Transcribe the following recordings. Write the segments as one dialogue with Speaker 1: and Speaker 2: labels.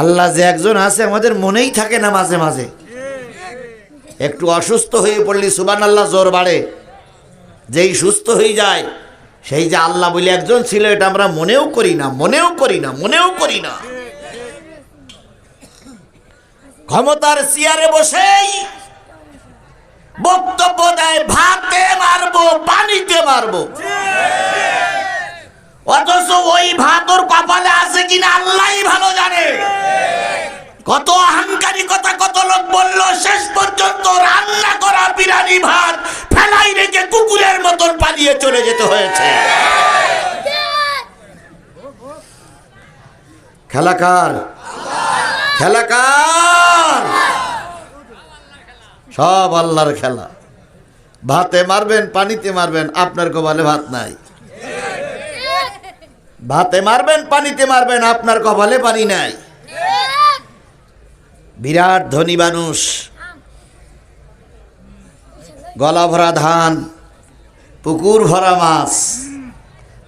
Speaker 1: আল্লাহ যে একজন আছে, আমাদের মনেই থাকে না মাঝে মাঝে। একটু অসুস্থ হয়ে পড়লি সুবান আল্লাহ জোর বাড়ে। যেই সুস্থ হয়ে যায়, সেই যে আল্লাহ বলে একজন ছিল, এটা আমরা মনেও করি না, মনেও করি না, মনেও করি না। ক্ষমতার চেয়ারে বসেই বক্তব্য দেয়, ভাতে মারবো, পানিতে মারবো। অথচ ওই ভাত ওর কপালে আছে কিনা আল্লাহই ভালো জানে। কত অহংকারী কথা কত লোক বলল, শেষ পর্যন্ত রান্না করা বিরানি ভাত ফেলাই রেখে কুকুরের মতন পালিয়ে চলে যেতে হয়েছে। খেলাকার খেলাকার সব আল্লাহর খেলা। ভাতে মারবেন, পানিতে মারবেন, আপনার কপালে ভাত নাই। ভাতে মারবেন, পানিতে মারবেন, আপনার কপালে পানি নাই। বিরাট ধনী মানুষ। গলা ভরা ধান, পুকুর ভরা মাছ,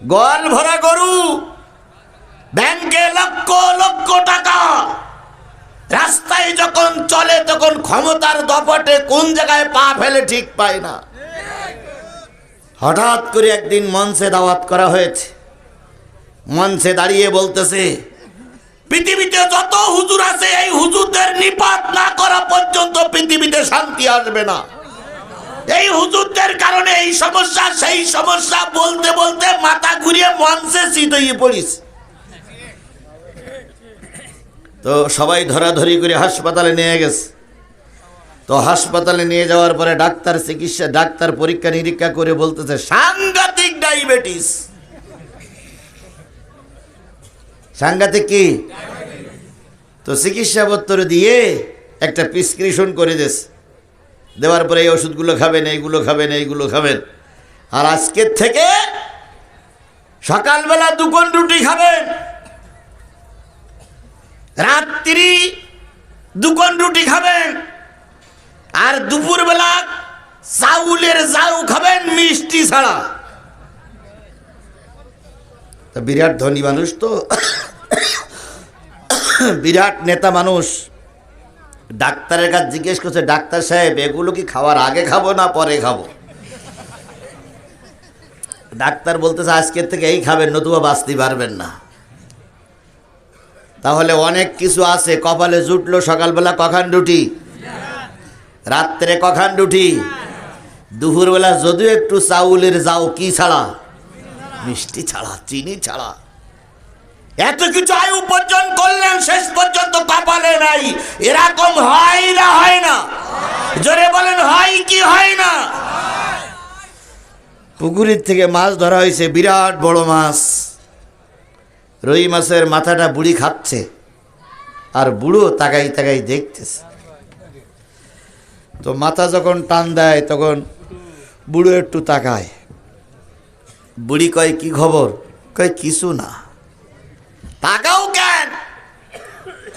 Speaker 1: গল ভরা গরু, ব্যাংকে লক্ষ লক্ষ টাকা। রাস্তায় যখন চলে, তখন ক্ষমতার দপটে কোন জায়গায় পা ফেলে ঠিক পায় না। হঠাৎ করে একদিন মঞ্চে দাওয়াত করা হয়েছে। মঞ্চে দাঁড়িয়ে বলতেছে, পৃথিবীতে যত হুজুর আছে, এই হুজুরদের নিপাত না করা পর্যন্ত পৃথিবীতে শান্তি আসবে না। এই হুজুরদের কারণে এই সমস্যা, সেই সমস্যা বলতে বলতে মাথা ঘুরিয়ে মঞ্চে শীত হয়ে পড়িস তো সবাই ধরাধরি করে হাসপাতালে নিয়ে গেছে। তো হাসপাতালে নিয়ে যাওয়ার পরে ডাক্তার চিকিৎসা, ডাক্তার পরীক্ষা নিরীক্ষা করে বলতেছে, সাংঘাতিক ডায়াবেটিস। সাংঘাতিক কি? তো চিকিৎসা পত্র দিয়ে একটা প্রিসক্রিপশন করে দিস। দেওয়ার পরে এই ওষুধগুলো খাবেন, এইগুলো খাবেন এইগুলো খাবেন। আর আজকের থেকে সকালবেলা দুকন রুটি খাবেন। রাত্রি দুকন রুটি খাবেন। আর দুপুরবেলা চাউলের জাউ খাবেন মিষ্টি ছাড়া। তা বিরাট ধনী মানুষ তো। বিরাট নেতা মানুষ। ডাক্তারের কাছে জিজ্ঞেস করছে, ডাক্তার সাহেব, এগুলো কি খাওয়ার আগে খাব না পরে খাব? ডাক্তার বলতেছে, আজকের থেকে এই খাবেন, নতুবা বাঁচতে পারবেন না। তাহলে অনেক কিছু আছে। কপালে জুটলো সকালবেলা কখান রুটি? রাত্রে কখান রুটি? দুপুরবেলা যদিও একটু চাউলের যাও, কি ছাড়া? মিষ্টি ছাড়া, চিনি ছাড়া। এত কিছু আয় উপার্জন করলেন, শেষ পর্যন্ত কপালে নাই। এরকম হয় না হয় না। জোরে বলেন, হয় কি, হয় না? পুকুরের থেকে মাছ ধরা হয়েছে, বিরাট বড় মাছ। রুই মাছের মাথাটা বুড়ি খাচ্ছে, আর বুড়ো তাকাই তাকাই দেখতেছে। তো মাথা যখন টান দেয়, তখন বুড়ো একটু তাকায়। বুড়ি কয়, কি খবর? কয়, কিছু না। তাকাও কেন?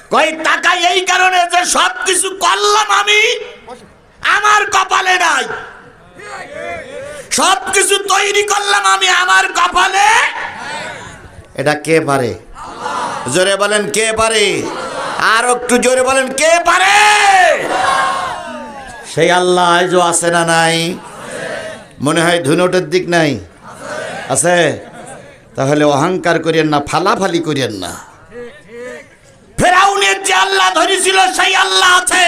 Speaker 1: কই তাকাই এই কারণে যে সব কিছু করলাম আমি, আমার কপালে নাই। সব কিছু তৈরি করলাম আমি, আমার কপালে এটা কে পারে? জোরে বলেন, কে পারে? আর একটু জোরে বলেন, কে পারে? সেই আল্লাহ আজও আছে না নাই? মনে হয় ধুনোটের দিক নাই? আছে? তাহলে অহংকার করিয়েন না, ফালাফালি করিয়েন না। ফেরাউনের যে আল্লাহ ধরেছিল, সেই আল্লাহ আছে।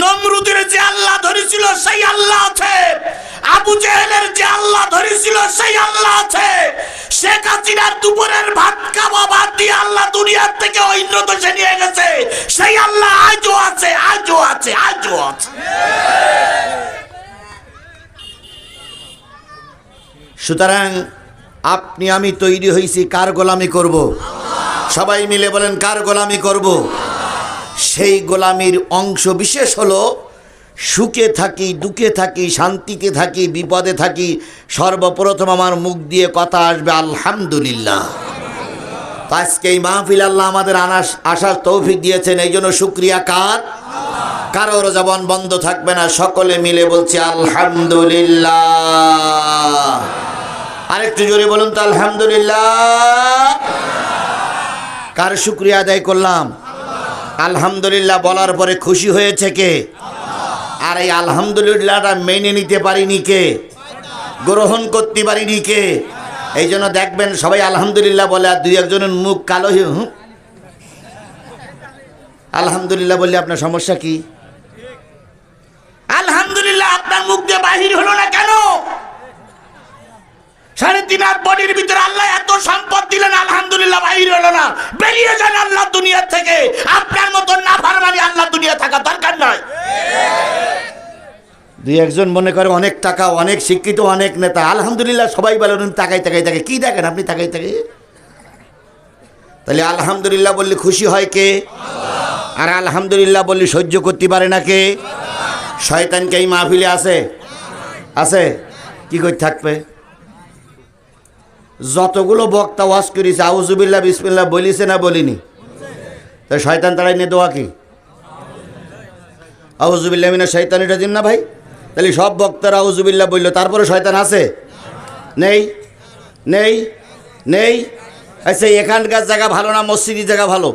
Speaker 1: নমরুদের যে আল্লাহ ধরেছিল, সেই আল্লাহ আছে। আবু জেহেলের যে আল্লাহ ধরেছিল, সেই আল্লাহ আছে। শেখ হাসিনার দুপুরের ভাত খাওয়া বাদ দিয়ে আল্লাহ দুনিয়ার থেকে অন্য দেশে নিয়ে গেছে। সেই আল্লাহ আজও আছে আজও আছে আজও আছে। সুতরাং আপনি, আমি তৈরি হয়েছি কার গোলামি করব। সবাই মিলে বলেন, কার গোলামি করব। সেই গোলামির অংশ বিশেষ হলো, সুখে থাকি, দুঃখে থাকি, শান্তিতে থাকি, বিপদে থাকি, সর্বপ্রথম আমার মুখ দিয়ে কথা আসবে, আলহামদুলিল্লাহ আজকে এই মাহফিল আল্লাহ আমাদের আনাস, আসার তৌফিক দিয়েছেন এই জন্য শুক্রিয়া কার কারোর জবান বন্ধ থাকবে না, সকলে মিলে বলছি আলহামদুলিল্লাহ। আরেকটু জোরে বলুন তো আলহামদুলিল্লাহ। কার শুক্রিয়া আদায় করলাম? আলহামদুলিল্লাহ বলার পরে খুশি হয়েছে কে? আর এই আলহামদুলিল্লাহটা মেনে নিতে পারিনি কে? গ্রহণ করতে পারিনি কে? এই জন্য দেখবেন সবাই আলহামদুলিল্লাহ বলে, আর দুই একজনের মুখ কালো। আলহামদুলিল্লাহ বললে আপনার সমস্যা কি? আপনার মুখ দিয়ে বাহির হলো না কেন? সাড়ে তিন হাত বডির ভিতরে আল্লাহ এত সম্পদ দিলেন, আলহামদুলিল্লাহ বাহির হলো না। বেরিয়ে যান আল্লাহ দুনিয়া থেকে। আপনার মতন না ফারমানি আল্লাহ দুনিয়া থাকা দরকার নয়। দুই একজন মনে করে অনেক টাকা, অনেক শিক্ষিত, অনেক নেতা। আলহামদুলিল্লাহ সবাই উনি তাকাই তাকাই তাকে কি দেখেন আপনি? তাকাই তাকে তাহলে আলহামদুলিল্লাহ বললে খুশি হয় কে? আর আলহামদুলিল্লাহ বললে সহ্য করতে পারে না কে? শয়তানকে এই মাহফিলে আছে? আছে? কি করে থাকবে? যতগুলো বক্তা ওয়াজ করেছে আউজুবিল্লাহ বিসমিল্লাহ বলিছে না বলিনি? তো শয়তান তারাই নিয়ে দোয়া কি? আউজুবিল্লাহ মিনা শৈতানিটা দিন না ভাই? তাহলে সব বক্তারা আউজুবিল্লাহ বলল, তারপরে শয়তান আছে? নেই? নেই? নেই? আচ্ছা এখানকার জায়গা ভালো না মসজিদি জায়গা ভালো?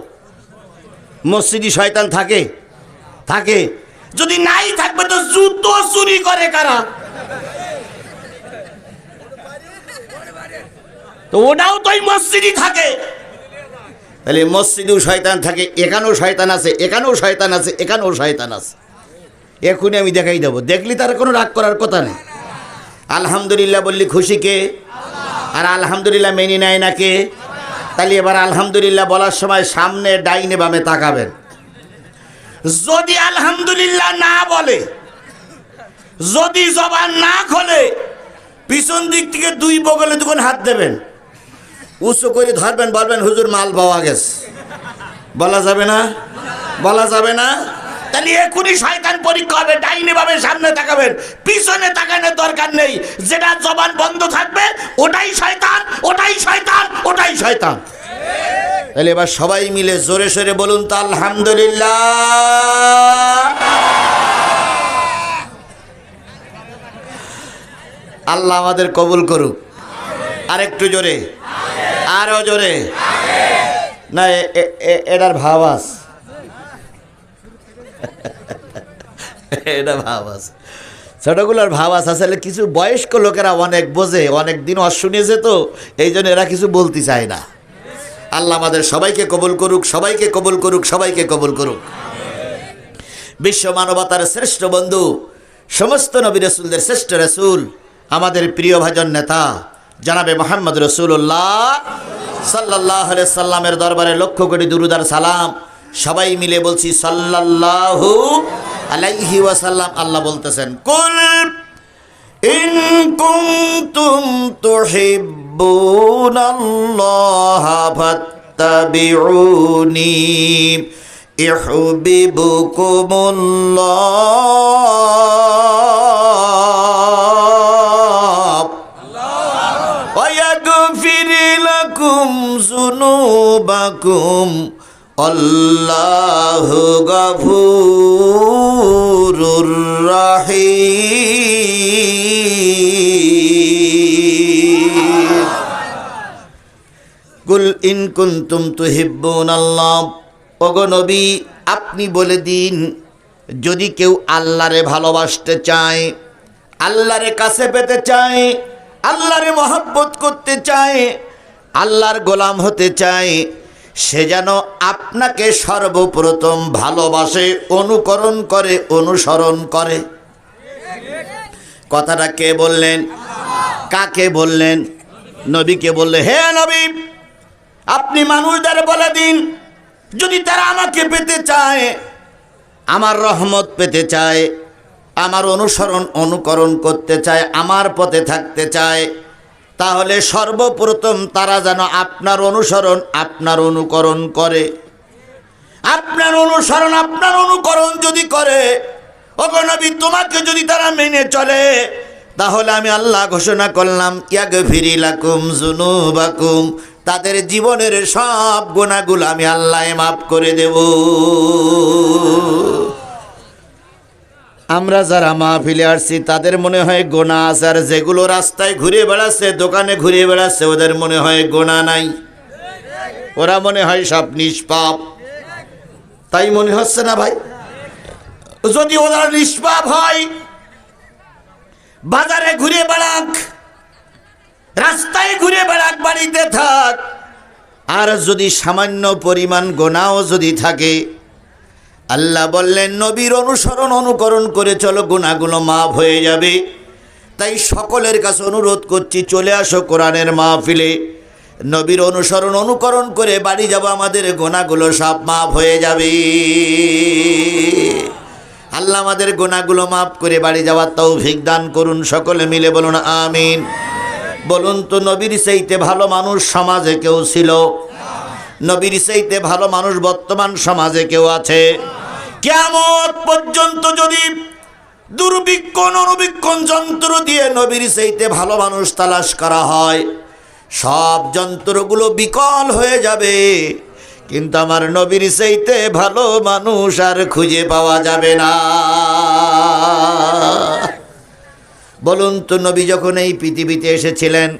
Speaker 1: মসজিদি শয়তান থাকে? থাকে। যদি নাই থাকবে তো জুতো চুরি করে কারা? তো ওটাও তো ওই মসজিদই থাকে। তাহলে মসজিদেও শয়তান থাকে, এখানেও শয়তান আছে, এখানেও শয়তান আছে, এখানেও শয়তান আছে। এখনই আমি দেখাই দেবো। দেখলি তার কোনো রাগ করার কথা নেই। আলহামদুলিল্লাহ বললি খুশি কে? আর আলহামদুলিল্লাহ মেনে নেয় না কে? তাহলে এবার আলহামদুলিল্লাহ বলার সময় সামনে ডাইনে বামে তাকাবেন। যদি আলহামদুলিল্লাহ না বলে, যদি জবান না খোলে, পিছন দিক থেকে দুই বগলে দুখন হাত দেবেন। উঁচু করে ধরবেন, বলবেন, হুজুর, মাল পাওয়া গেছে। বলা যাবে না? বলা যাবে না? তাহলে এখনই শয়তান পরীক্ষা হবে, ডাইনে ভাবে সামনে তাকাবেন, পিছনে তাকানোর দরকার নেই। যেটা জবান বন্ধ থাকবে, ওটাই শয়তান ওটাই শয়তান ওটাই শয়তান। তাহলে এবার সবাই মিলে জোরে সোরে বলুন তো, আলহামদুলিল্লাহ। আল্লাহ আমাদের কবুল করুক। আর একটু জোরে। আরও জোরে। না এটার ভাব আছে। এটা ভাব আছে। ছোটগুলোর ভাব আছে। আসলে কিছু বয়স্ক লোকেরা অনেক বোঝে, অনেক দিন অশুনেছে তো এই জন্য এরা কিছু বলতে চায় না। আল্লাহ আমাদের সবাইকে কবুল করুক, সবাইকে কবুল করুক, সবাইকে কবুল করুক। বিশ্ব মানবতার শ্রেষ্ঠ বন্ধু, সমস্ত নবী রসুলদের শ্রেষ্ঠ রসুল, আমাদের প্রিয় ভাজন নেতা, জানাবে মোহাম্মদ রসুল্লাহ সাল্লাহ সাল্লামের দরবারে লক্ষ কোটি দুরুদার সালাম। সবাই মিলে বলছি, সাল্লাল্লাহু আলাইহি ওয়াসাল্লাম। আল্লাহ বলতেছেন, কুল ইন কুনতুম تحبون الله فاتبعوني يحببكم الله ويغفر لكم ذنوبكم الله غفور رحيم কুল ইন কুনতুম তুহিব্বুন আল্লাহ। ওগো নবী, আপনি বলে দিন, যদি কেউ আল্লাহরে ভালোবাসতে চায়, আল্লাহরে কাছে পেতে চায়, আল্লাহরে মহব্বত করতে চায়, আল্লাহর গোলাম হতে চায়, সে যেন আপনাকে সর্বপ্রথম ভালোবাসে, অনুকরণ করে, অনুসরণ করে। কথাটা কে বললেন? কাকে বললেন? নবীকে বললে, হে নবী আপনি মানুষদের বলে দিন, যদি তারা আমাকে পেতে চায়, আমার রহমত পেতে চায়, আমার অনুসরণ, অনুকরণ করতে চায়, আমার পথে থাকতে চায়, তাহলে সর্বপ্রথম তারা যেন আপনার অনুসরণ, আপনার অনুকরণ করে। আপনার অনুসরণ, আপনার অনুকরণ যদি করে নবী, তোমাকে যদি তারা মেনে চলে, তাহলে আমি আল্লাহ ঘোষণা করলাম ইয়াগ ফিরি লাকুম জুনুবাকুম তাদের জীবনের সব গুণাগুলো আমি আল্লাহ মাফ করে দেব। আমরা যারা মাহফিলে আসছি, তাদের মনে হয় গোনা আছে। আর যেগুলো রাস্তায় ঘুরে বেড়াচ্ছে, দোকানে ঘুরে বেড়াচ্ছে, ওদের মনে হয় গোনা নাই। ওরা মনে হয় সব নিষ্পাপ। তাই মনে হচ্ছে না ভাই? যদি ওরা নিষ্পাপ হয়, বাজারে ঘুরে বেড়াক রাস্তায় ঘুরে বেড়াক বাড়িতে থাক। আর যদি সামান্য পরিমাণ গোনাও যদি থাকে, আল্লাহ বললেন, নবীর অনুসরণ অনুকরণ করে চলো, গোনাগুলো মাফ হয়ে যাবে। তাই সকলের কাছে অনুরোধ করছি, চলে আসো কোরআনের মাহফিলে। নবীর অনুসরণ অনুকরণ করে বাড়ি যাব, আমাদের গোনাগুলো সব মাফ হয়ে যাবে। আল্লাহ আমাদের গোনাগুলো মাফ করে বাড়ি যাওয়ার তৌফিক দান করুন, সকলে মিলে বলুন, আমিন। বলুন তো, নবীর সেইতে ভালো মানুষ সমাজে কেউ ছিল? নবীর সেইতে ভালো মানুষ বর্তমান সমাজে কেউ আছে? কেমন পর্যন্ত যদি দুর্বীক্ষণ অনুবীক্ষণ যন্ত্র দিয়ে নবীর সেইতে ভালো মানুষ তালাশ করা হয়, সব যন্ত্রগুলো বিকল হয়ে যাবে। কিন্তু আমার নবীর সেইতে ভালো মানুষ আর খুঁজে পাওয়া যাবে না। বলুন তো, নবী যখন এই পৃথিবীতে এসেছিলেন,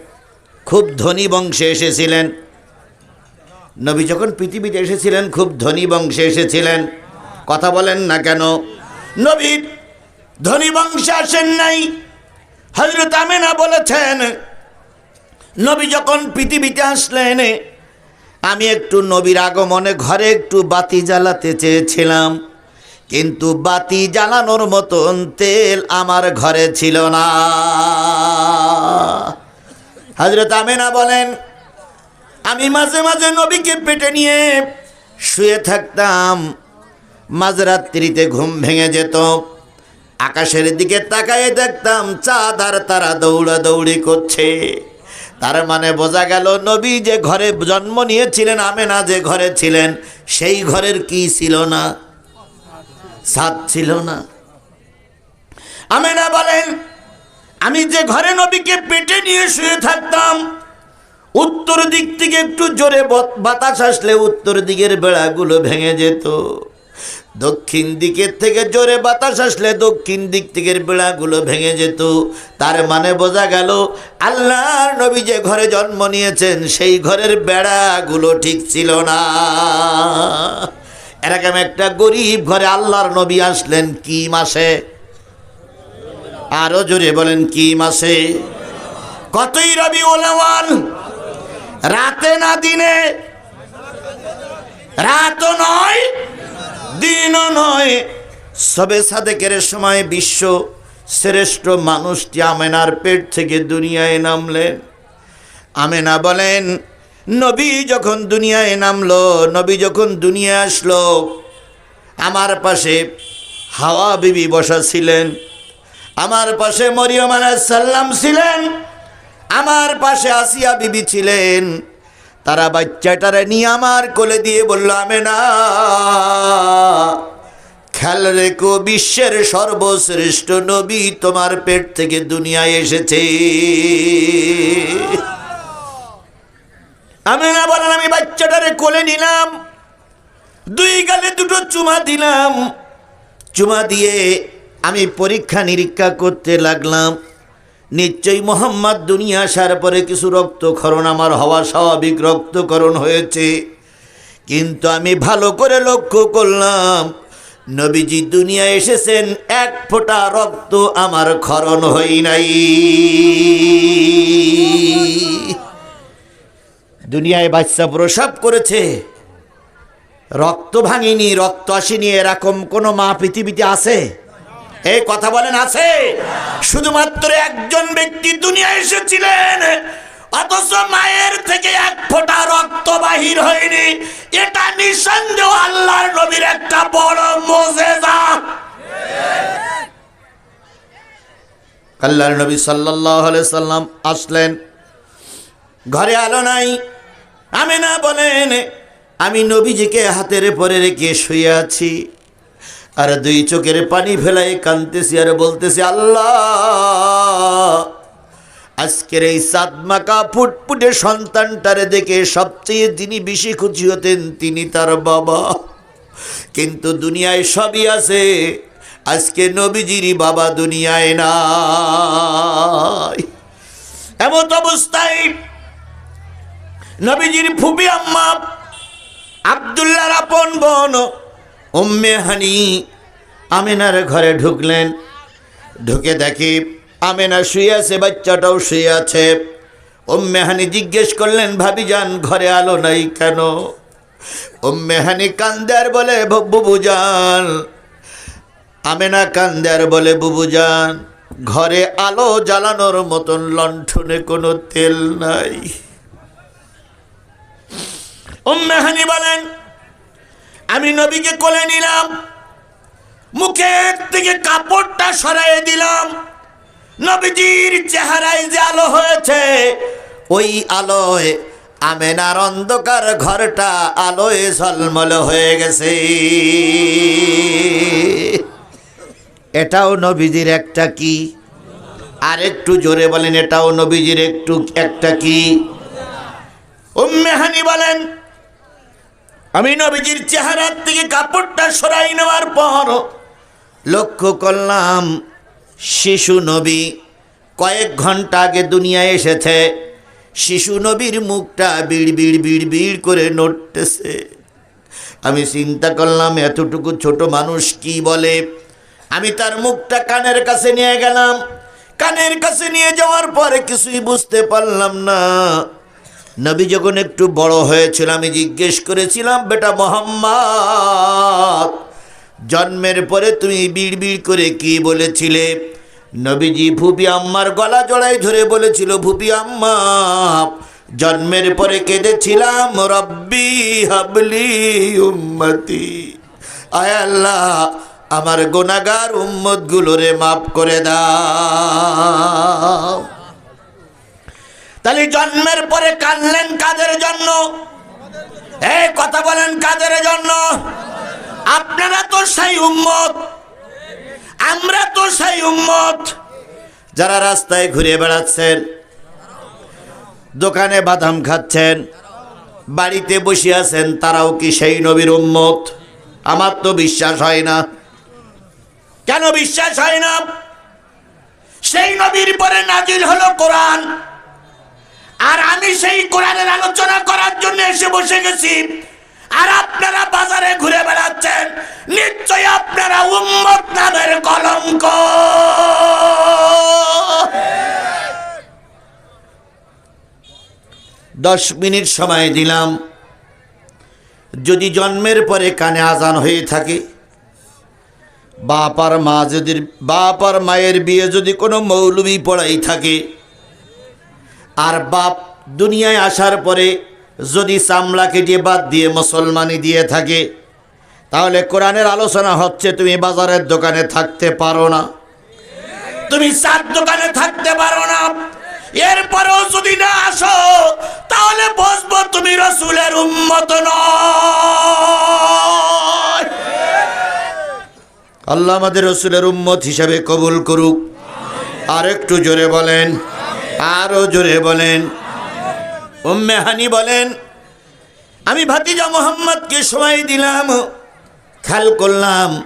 Speaker 1: খুব ধনী বংশে এসেছিলেন, নবী যখন পৃথিবীতে এসেছিলেন, খুব ধনী বংশে এসেছিলেন, কথা বলেন না কেন? নবী ধনী বংশে আসেন নাই। হজরত আমেনা বলেছেন, নবী যখন পৃথিবীতে আসলেন, আমি একটু নবীর আগমনে ঘরে একটু বাতি জ্বালাতে চেয়েছিলাম। কিন্তু বাতি জ্বালানোর মতন তেল আমার ঘরে ছিল না। হজরত আমেনা বলেন, আমি মাঝে মাঝে নবীকে পেটে নিয়ে শুয়ে থাকতাম। মাঝরাত্রিতে ঘুম ভেঙে যেত। আকাশের দিকে তাকায়ে দেখতাম চাঁদ আর তারা দৌড়া দৌড়ি করছে। তার মানে বোঝা গেল নবী যে ঘরে জন্ম নিয়েছিলেন, আমেনা যে ঘরে ছিলেন, সেই ঘরের কি ছিল না। সাদ ছিল না। আমেনা বলেন, আমি যে ঘরে নবীকে পেটে নিয়ে শুয়ে থাকতাম, উত্তর দিক থেকে একটু জোরে বাতাস আসলে উত্তর দিকের বেড়াগুলো ভেঙে যেত। দক্ষিণ দিকের থেকে জোরে বাতাস আসলে দক্ষিণ দিক থেকে বেড়াগুলো ভেঙে যেত। তার মানে বোঝা গেল, আল্লাহর নবী যে ঘরে জন্ম নিয়েছেন, সেই ঘরের বেড়াগুলো ঠিক ছিল না। এরকম একটা গরিব ঘরে আল্লাহর নবী আসলেন কি মাসে? আরও জোরে বলেন, কি মাসে? কতই রবি ওলাওয়াল রাতে না দিনে? রাতও নয়, দিনও নয়। সবে সাদেকের সময় বিশ্ব শ্রেষ্ঠ মানুষটি আমেনার পেট থেকে দুনিয়ায় নামলেন। আমেনা বলেন নবী যখন দুনিয়ায় নামলো, নবী যখন দুনিয়া আসলো, আমার পাশে হাওয়া বিবি বসা ছিলেন, আমার পাশে মরিয়ম সাল্লাম ছিলেন, আমার পাশে আসিয়া বিবি ছিলেন। তারা বাচ্চাটারে নিয়ে আমার কোলে দিয়ে বলল আমি না খেয়াল রেখো, বিশ্বের সর্বশ্রেষ্ঠ নবী তোমার পেট থেকে দুনিয়ায় এসেছে। আমি না বলেন আমি বাচ্চাটারে কোলে নিলাম, দুই গালে দুটো চুমা দিলাম। চুমা দিয়ে আমি পরীক্ষা নিরীক্ষা করতে লাগলাম। নিশ্চয়ই মোহাম্মদ দুনিয়া আসার পরে কিছু রক্তক্ষরণ আমার হওয়া স্বাভাবিক রক্তকরণ হয়েছে। কিন্তু আমি ভালো করে লক্ষ্য করলাম, নবীজি দুনিয়া এসেছেন, এক ফোঁটা রক্ত আমার ক্ষরণ হই নাই। দুনিয়ায় বাচ্চা প্রসব করেছে। রক্ত ভাঙিনি, রক্ত আসেনি, এরকম কোনো মা পৃথিবীতে আছে? এই কথা বলেন, আছে? শুধুমাত্র একজন ব্যক্তি দুনিয়া এসেছিলেন, অথচ মায়ের থেকে এক ফোঁটা রক্ত বাহির হয়নি। এটা নিঃসন্দেহ আল্লাহর নবীর একটা বড় মোজেজা। আল্লাহর নবী আলাইহি সাল্লাম আসলেন। ঘরে আলো নাই আমি না বলেন, আমি নবীজিকে হাতের পরে রেখে শুয়ে আছি। আর দুই চোখের পানি ফেলাই কানতেছি আর বলতেছি, আল্লাহ, আজকের এই সাদমাকা ফুটফুটে সন্তানটারে দেখে সবচেয়ে যিনি বেশি খুশি হতেন তিনি তার বাবা। কিন্তু দুনিয়ায় সবই আছে, আজকে নবীজিরই বাবা দুনিয়ায় নাই। এমন অবস্থায় নবীজির ফুবি আম্মা, আবদুল্লাহর আপন বোন, উম্মে হানি, আমেনার ঘরে ঢুকলেন। ঢুকে দেখি আমেনা শুয়ে আছে, বাচ্চাটাও শুয়ে আছে। উম্মে হানি জিজ্ঞেস করলেন, ভাবি যান, ঘরে আলো নাই কেন? উম্মে হানি কান্দার বলে বুবু যান। আমেনা কান্দার বলে, বুবু যান, ঘরে আলো জ্বালানোর মতন লণ্ঠনে কোনো তেল নাই। উম্মে হানি বলেন, আমি নবীকে কোলে নিলাম, মুখের থেকে কাপড়টা সরাই দিলাম। নবীজির চেহারায় যে আলো হয়েছে, ওই আলোয় আমেনার অন্ধকার ঘরটা আলোয় ঝলমল হয়ে গেছে। এটাও নবীজির একটা কি? আর একটু জোরে বলেন, এটাও নবীজির একটু একটা কি? উম্মে হানি বলেন আমি নবীজির চেহারার থেকে কাপড়টা সরাই নেওয়ার পর লক্ষ্য করলাম, শিশু নবী কয়েক ঘণ্টা আগে দুনিয়ায় এসেছে। শিশু নবীর মুখটা বিড় বিড় বিড় বিড় করে নড়তেছে। আমি চিন্তা করলাম, এতটুকু ছোট মানুষ কি বলে? আমি তার মুখটা কানের কাছে নিয়ে গেলাম। কানের কাছে নিয়ে যাওয়ার পরে কিছুই বুঝতে পারলাম না। নবী যখন একটু বড় হয়েছিল, আমি জিজ্ঞেস করেছিলাম, বেটা মোহাম্মদ, জন্মের পরে তুমি বিড় বিড় করে কি বলেছিলে? নবীজি, ভুপি আম্মার গলা জড়াই ধরে বলেছিল, ভুপি আম্মা, জন্মের পরে কেঁদেছিলাম, রব্বি হাবলি উম্মতি। আয় আল্লাহ, আমার গোনাগার উম্মতগুলোরে মাফ করে দাও। তাহলে জন্মের পরে কাঁদলেন কাদের জন্য? এই কথা বলেন কাদের জন্য? আপনারা তো সেই উম্মত। আমরা তো সেই উম্মত। যারা রাস্তায় ঘুরে বেড়াচ্ছেন, দোকানে বাদাম খাচ্ছেন, বাড়িতে বসে আছেন, তারাও কি সেই নবীর উম্মত? আমার তো বিশ্বাস হয় না। কেন বিশ্বাস হয় না? সেই নবীর পরে নাজিল হলো কোরআন। আর আমি সেই কোরআনের আলোচনা করার জন্য এসে বসে গেছি। আর আপনারা বাজারে ঘুরে বেড়াচ্ছেন নিশ্চয় আপনারা উম্মত নামের কলঙ্ক। দশ মিনিট সময় দিলাম। যদি জন্মের পরে কানে আজান হয়ে থাকে, বাপ আর মা যদি, বাপ আর মায়ের বিয়ে যদি কোনো মৌলবি পড়াই থাকে আর বাপ দুনিয়ায় আসার পরে যদি চামড়া কেটে বাদ দিয়ে মুসলমানি দিয়ে থাকে, তাহলে কোরআনের আলোচনা হচ্ছে তুমি বাজারের দোকানে থাকতে পারো না। তুমি চার দোকানে থাকতে পারো না। এরপরেও যদি না আসো, তাহলে বসবো তুমি রসুলের উন্মত নয়। আল্লাহ আমাদের রসুলের উম্মত হিসাবে কবুল করুক। আর একটু জোরে বলেন আরও জোরে বলেন। হানি বলেন, আমি ভাতিজা মোহাম্মদকে সময় দিলাম, খেয়াল করলাম,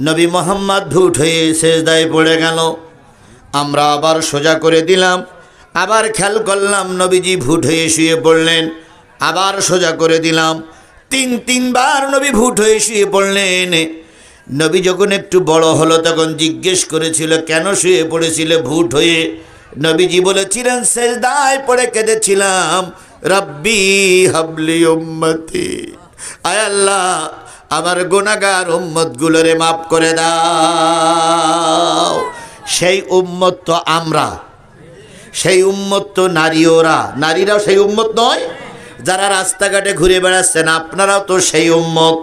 Speaker 1: নবী মোহাম্মদ ভুট হয়ে শেষ শেষদায় পড়ে গেল। আমরা আবার সোজা করে দিলাম, আবার খেয়াল করলাম, নবীজি ভুট হয়ে শুয়ে পড়লেন, আবার সোজা করে দিলাম। তিন, তিনবার নবী ভুট হয়ে শুয়ে পড়লেন। নবী যখন একটু বড় হলো, তখন জিজ্ঞেস করেছিল, কেন শুয়ে পড়েছিল ভুট হয়ে? নবীজি বলেছিলেন শেষদায় পড়ে কেঁদেছিলাম। রব্বি হাবলি উম্মতি। আয় আল্লাহ, আমার গুণাগার উম্মতগুলোরে মাফ করে দাও। সেই উম্মত তো আমরা। সেই উম্মত তো নারী ওরা। নারীরাও সেই উম্মত নয়। যারা রাস্তাঘাটে ঘুরে বেড়াচ্ছেন, আপনারাও তো সেই উম্মত।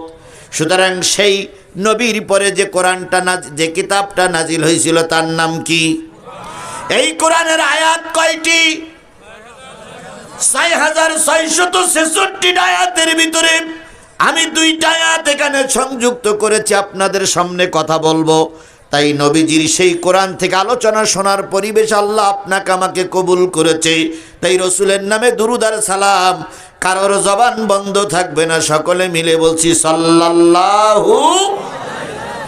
Speaker 1: সুতরাং সেই নবীর পরে যে কোরআনটা না যে কিতাবটা নাজিল হয়েছিল, তার নাম কি? এই কোরআনের আয়াত কয়টি? ছয় হাজার ছয়শত ছেষট্টি আয়াতের ভিতরে আমি দুইটা আয়াত এখানে সংযুক্ত করেছি, আপনাদের সামনে কথা বলব। তাই নবীজির সেই কোরআন থেকে আলোচনা শোনার পরিবেশ আল্লাহ আপনাকে আমাকে কবুল করেছে। তাই রসুলের নামে দুরুদার সালাম। কারোর জবান বন্ধ থাকবে না, সকলে মিলে বলছি সাল্লাল্লাহু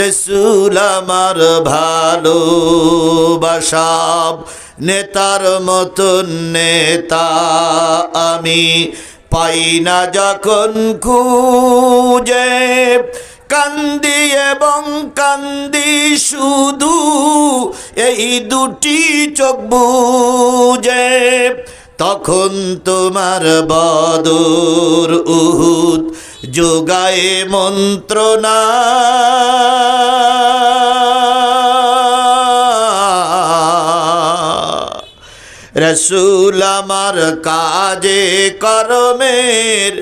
Speaker 1: রসুল আমার ভালোবাসাব নেতার মতন নেতা আমি। পাই না যখন খুঁজে, কান্দি এবং কান্দি শুধু এই দুটি চোখ বুঝে। তখন তোমার বদর উহুদ যোগায় মন্ত্রণা রসুল আমার কাজে করমের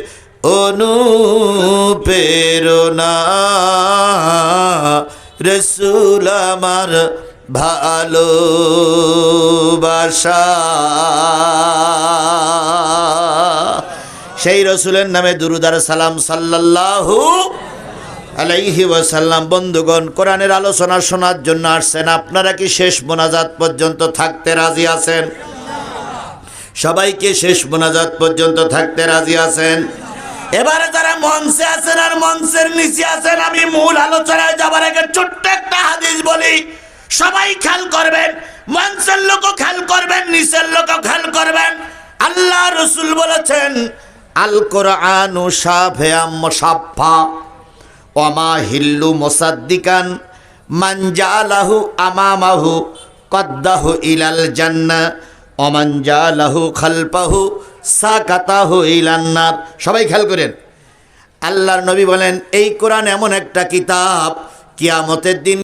Speaker 1: অনুপ্রেরণা। রসুল আমার ভালোবাসা। সেই রসুলের নামে দুরুদার সালাম সাল্লাল্লাহু আলাইহি ওয়াসাল্লাম। বন্ধুগণ, কোরআনের আলোচনা শোনার জন্য আসছেন। আপনারা কি শেষ মোনাজাত পর্যন্ত থাকতে রাজি আছেন? সবাইকে শেষ মোনাজাত পর্যন্ত থাকতে রাজি আছেন? এবারে যারা মঞ্চে আছেন আর মঞ্চের নিচে আছেন, আমি মূল আলোচনায় যাবার আগে ছোট্ট একটা হাদিস বলি। সবাই খেয়াল করবেন, মঞ্চের লোকও খেয়াল করবেন, নিচের লোকও খেয়াল করবেন। আল্লাহ রসুল বলেছেন আল কোরআনু সাফেয়াম সাফা ওমা হিল্লু মোসাদ্দিকান মানজালাহু আমামাহু কদ্দাহু ইলাল জান্না অমানজালাহু খালপাহু সাকাতাহু ইলান্নার সবাই খেয়াল করেন। আল্লাহর নবী বলেন, এই কোরআন এমন একটা কিতাব, কিয়ামতের দিন